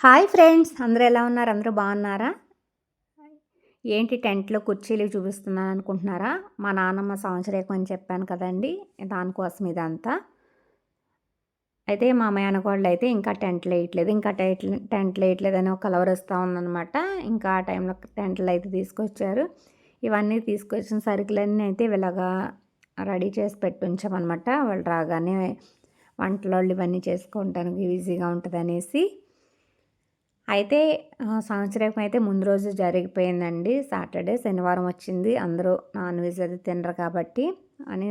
Hi friends అందరూ ఎలా ఉన్నారు? అందరూ బాగున్నారా? ఏంటి టెంట్లో కుర్చీలు చూపిస్తున్నాను అనుకుంటున్నారా? మా నాన్నమ్మ సంవత్సరేకం అని చెప్పాను కదండి దానికోసం ఇదంతా. అయితే మా మేనకోళ్ళు అయితే ఇంకా టెంట్లు వేయట్లేదు ఇంకా టెంట్ టెంట్లు వేయట్లేదు అని ఒక కలవర్ వస్తూ ఉందనమాట ఇంకా ఆ టైంలో టెంట్లు అయితే తీసుకొచ్చారు. ఇవన్నీ తీసుకొచ్చిన సరుకులన్నీ అయితే ఇలాగా రెడీ చేసి పెట్టి ఉంచామన్నమాట వాళ్ళు రాగానే వంటలు ఇవన్నీ చేసుకుంటానికి ఈజీగా ఉంటుంది అనేసి అయితే సంవత్సరం అయితే ముందు రోజు జరిగిపోయిందండి. సాటర్డే శనివారం వచ్చింది. అందరూ నాన్ వెజ్ అది తినరు కాబట్టి అని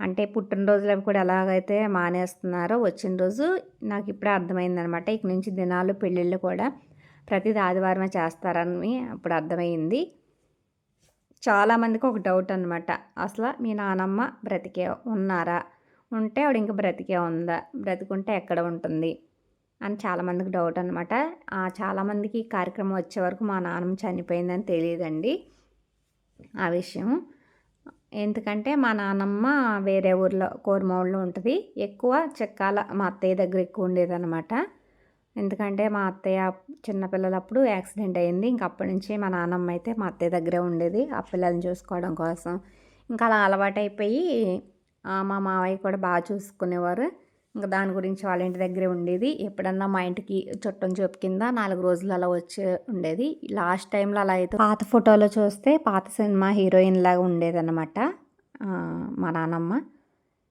అంటే పుట్టినరోజులు అవి కూడా ఎలాగైతే మానేస్తున్నారో వచ్చిన రోజు నాకు ఇప్పుడే అర్థమైందనమాట. ఇక నుంచి దినాలు పెళ్ళిళ్ళు కూడా ప్రతిది ఆదివారమే చేస్తారని అప్పుడు అర్థమైంది. చాలామందికి ఒక డౌట్ అనమాట అసలు మీ నానమ్మ బ్రతికే ఉన్నారా? ఉంటే ఆవిడ ఇంకా బ్రతికే ఉందా? బ్రతికుంటే ఎక్కడ ఉంటుంది? అని చాలామందికి డౌట్ అనమాట చాలామందికి కార్యక్రమం వచ్చే వరకు మా నాన్నమ్మ చనిపోయిందని తెలియదండి ఆ విషయం. ఎందుకంటే మా నాన్నమ్మ వేరే ఊర్లో కోరమౌళ్ళు ఉంటుంది. ఎక్కువ చెక్కాల మా అత్తయ్య దగ్గర ఎక్కువ ఉండేదన్నమాట. ఎందుకంటే మా అత్తయ్య చిన్నపిల్లలప్పుడు యాక్సిడెంట్ అయింది ఇంక అప్పటి నుంచి మా నాన్నమ్మ అయితే మా అత్తయ్య దగ్గరే ఉండేది ఆ పిల్లల్ని చూసుకోవడం కోసం. ఇంకా అలా అలవాటైపోయి మా మావయ్య కూడా బాగా చూసుకునేవారు. ఇంకా దాని గురించి వాళ్ళ ఇంటి దగ్గరే ఉండేది. ఎప్పుడన్నా మా ఇంటికి చుట్టం చూపు కింద నాలుగు రోజులు అలా వచ్చి ఉండేది. లాస్ట్ టైంలో అలా అయితే పాత ఫోటోలో చూస్తే పాత సినిమా హీరోయిన్ లాగా ఉండేదన్నమాట మా నాన్నమ్మ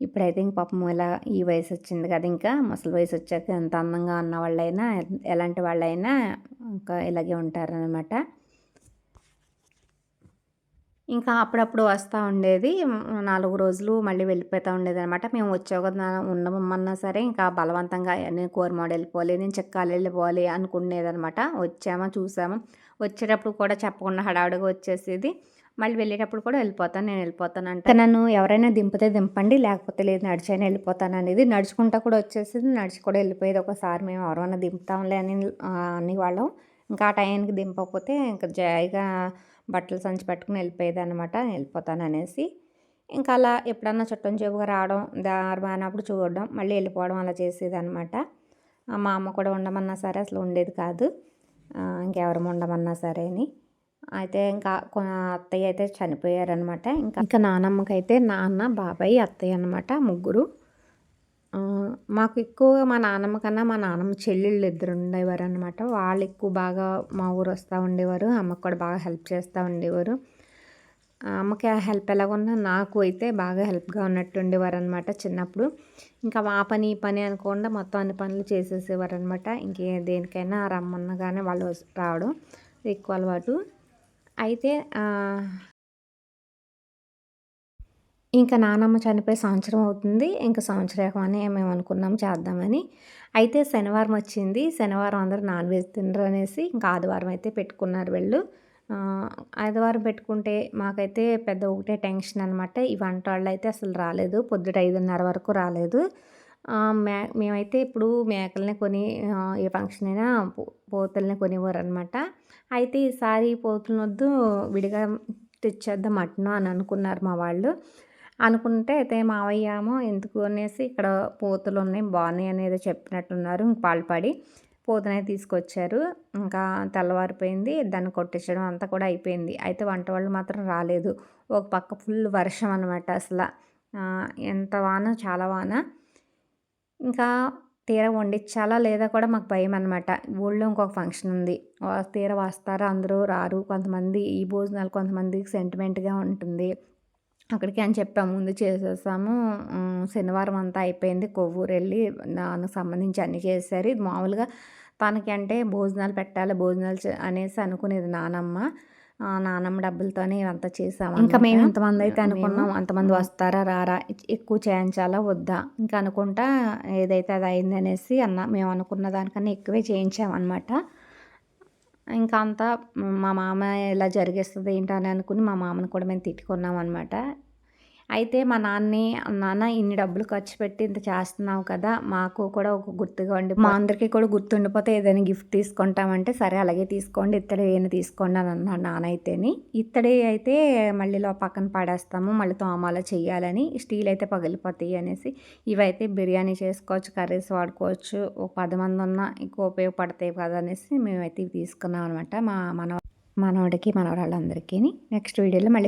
ఇప్పుడైతే ఇంక పాపం ఇలా ఈ వయసు వచ్చింది కదా ఇంకా ముసలి వయసు వచ్చాక ఎంత అందంగా ఉన్న వాళ్ళైనా ఎలాంటి వాళ్ళైనా ఇంకా ఇలాగే ఉంటారనమాట ఇంకా అప్పుడప్పుడు వస్తూ ఉండేది. నాలుగు రోజులు మళ్ళీ వెళ్ళిపోతూ ఉండేది అనమాట మేము వచ్చే ఉండమన్నా సరే ఇంకా బలవంతంగా నేను కోరమాడు వెళ్ళిపోవాలి నేను చెక్కాలి వెళ్ళిపోవాలి అనుకునేదనమాట వచ్చామా చూసామా. వచ్చేటప్పుడు కూడా చెప్పకుండా హడావుడిగా వచ్చేసేది. మళ్ళీ వెళ్ళేటప్పుడు కూడా వెళ్ళిపోతాను నేను వెళ్ళిపోతాను అంటే నన్ను ఎవరైనా దింపితే దింపండి లేకపోతే లేదు నడిచైనా వెళ్ళిపోతాను అనేది. నడుచుకుంటా కూడా వచ్చేసేది నడిచి కూడా వెళ్ళిపోయేది. ఒకసారి మేము ఎవరైనా దింపుతాంలే అని అనేవాళ్ళం ఇంకా ఆ టైంకి దింపకపోతే ఇంకా జాయిగా బట్టలు సంచి పట్టుకుని వెళ్ళిపోయేది అనమాట వెళ్ళిపోతాను అనేసి ఇంకా అలా ఎప్పుడన్నా చుట్టం చెవుగా రావడం దారి బానప్పుడు చూడడం మళ్ళీ వెళ్ళిపోవడం అలా చేసేది అనమాట మా అమ్మ కూడా ఉండమన్నా సరే అసలు ఉండేది కాదు. ఇంకెవరు ఉండమన్నా సరే అని. అయితే ఇంకా అత్తయ్య అయితే చనిపోయారనమాట ఇంకా ఇంకా నానమ్మకైతే నాన్న బాబాయ్ అత్తయ్య అనమాట ముగ్గురు. మాకు ఎక్కువగా మా నాన్నమ్మ కన్నా మా నాన్నమ్మ చెల్లెళ్ళు ఇద్దరు ఉండేవారు అనమాట వాళ్ళు ఎక్కువ బాగా మా ఊరు వస్తూ ఉండేవారు అమ్మకు కూడా బాగా హెల్ప్ చేస్తూ ఉండేవారు. అమ్మకి ఆ హెల్ప్ ఎలాగున్నా నాకు అయితే బాగా హెల్ప్గా ఉన్నట్టు ఉండేవారు అనమాట చిన్నప్పుడు. ఇంకా మా పని ఈ పని అనుకోకుండా మొత్తం అన్ని పనులు చేసేసేవారు అనమాట ఇంకే దేనికైనా రమ్మన్నగానే వాళ్ళు రావడం ఎక్కువ అలవాటు. అయితే ఇంకా నానమ్మ చనిపోయి సంవత్సరం అవుతుంది. ఇంకా సంవత్సరం అని మేము అనుకున్నాం చేద్దామని. అయితే శనివారం వచ్చింది. శనివారం అందరూ నాన్ వెజ్ తినరు అనేసి ఇంకా ఆదివారం అయితే పెట్టుకున్నారు వెళ్ళు. ఆదివారం పెట్టుకుంటే మాకైతే పెద్ద ఒకటే టెన్షన్ అనమాట ఈ వంట వాళ్ళు అయితే అసలు రాలేదు. పొద్దుట ఐదున్నర వరకు రాలేదు. మే మేమైతే ఇప్పుడు మేకల్ని కొని ఏ ఫంక్షన్ అయినా పోతుల్ని కొనివ్వరు అనమాట అయితే ఈసారి పోతులను వద్దు విడిగా తెచ్చేద్దాం మటను అని అనుకున్నారు మా వాళ్ళు. అనుకుంటే అయితే మావయ్యామో ఎందుకు? అనేసి ఇక్కడ పోతులు ఉన్నాయి బాగున్నాయి అనేది చెప్పినట్టున్నారు పాల్పడి. పోతనే తీసుకొచ్చారు. ఇంకా తెల్లవారిపోయింది. దాన్ని కొట్టించడం అంతా కూడా అయిపోయింది. అయితే వంట వాళ్ళు మాత్రం రాలేదు. ఒక పక్క ఫుల్ వర్షం అనమాట అసలు. ఎంత వాన? చాలా వాన. ఇంకా తీర వండించాలా లేదా కూడా మాకు భయం అనమాట ఊళ్ళో ఇంకొక ఫంక్షన్ ఉంది. తీర వస్తారు? అందరూ రారు. కొంతమంది ఈ భోజనాలు కొంతమందికి సెంటిమెంట్గా ఉంటుంది. అక్కడికి అని చెప్పాము. ముందు చేసేసాము. శనివారం అంతా అయిపోయింది. కొవ్వూరు వెళ్ళి దానికి సంబంధించి అన్నీ చేశారు. ఇది మామూలుగా తనకి అంటే భోజనాలు పెట్టాలి భోజనాలు అనేసి అనుకునేది నానమ్మ. నానమ్మ డబ్బులతోనే ఇవంతా చేసాము ఇంకా మేము ఎంతమంది అయితే అనుకున్నాం. అంతమంది వస్తారా రారా? ఎక్కువ చేయించాలా వద్దా? ఇంకా అనుకుంటా ఏదైతే అది అయింది అనేసి అన్న మేము అనుకున్న దానికన్నా ఎక్కువే చేయించామన్నమాట. ఇంకా అంతా మా మామ ఎలా జరిగేస్తుంది ఏంటి అని అనుకుని మా మామని కూడా మేము తిట్టుకున్నాం అనమాట అయితే మా నాన్నని నాన్న ఇన్ని డబ్బులు ఖర్చు పెట్టి ఇంత చేస్తున్నావు కదా మాకు కూడా ఒక గుర్తుగా ఉండి మా అందరికీ కూడా గుర్తుండిపోతే ఏదైనా గిఫ్ట్ తీసుకుంటామంటే సరే అలాగే తీసుకోండి ఇత్తడి ఏమైనా తీసుకోండి అని అన్నాడు నాన్న అయితేని ఇత్తడి అయితే మళ్ళీ లో పక్కన పడేస్తాము మళ్ళీ తోమాలో చేయాలని స్టీల్ అయితే పగిలిపోతాయి అనేసి. ఇవైతే బిర్యానీ చేసుకోవచ్చు కర్రీస్ వాడుకోవచ్చు ఒక పది మంది ఉన్నా ఎక్కువ ఉపయోగపడతాయి కదా అనేసి మేమైతే ఇవి తీసుకున్నాం అనమాట మా మన మనవడికి మనవరాళ్ళందరికీ నెక్స్ట్ వీడియోలో మళ్ళీ